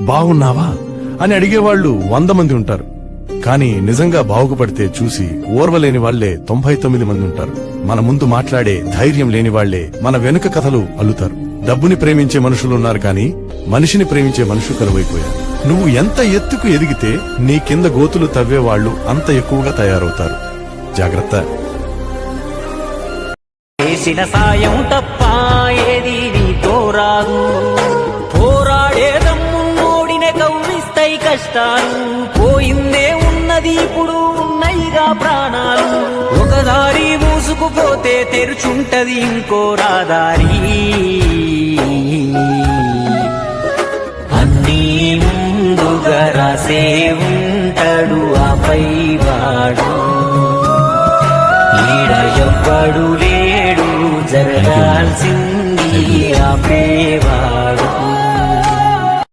బాగున్నావా అని అడిగేవాళ్ళు వంద మంది ఉంటారు. కానీ నిజంగా బాగుపడితే చూసి ఓర్వలేని వాళ్ళే తొంభై తొమ్మిది మంది ఉంటారు. మన ముందు మాట్లాడే ధైర్యం లేని వాళ్ళే మన వెనుక కథలు అల్లుతారు. డబ్బుని ప్రేమించే మనుషులు ఉన్నారు కానీ మనిషిని ప్రేమించే మనుషులు కరువైపోయారు. నువ్వు ఎంత ఎత్తుకు ఎదిగితే నీ కింద గోతులు తవ్వేవాళ్ళు అంత ఎక్కువగా తయారవుతారు. జాగ్రత్త. చేసిన సాయం తప్ప ఏది నీతో రాదు. కష్టాలు పోయిందే ఉన్నది ఇప్పుడు ఉన్నాయిగా ప్రాణాలు. ఒక దారి మూసుకుపోతే తెరుచుంటది ఇంకో రాదారి అన్నీ ముందుగా రాసే ఉంటాడు ఆపై వాడు ఈడ ఎవ్వడు లేడు జరగాల్సింది ఆపేవాడు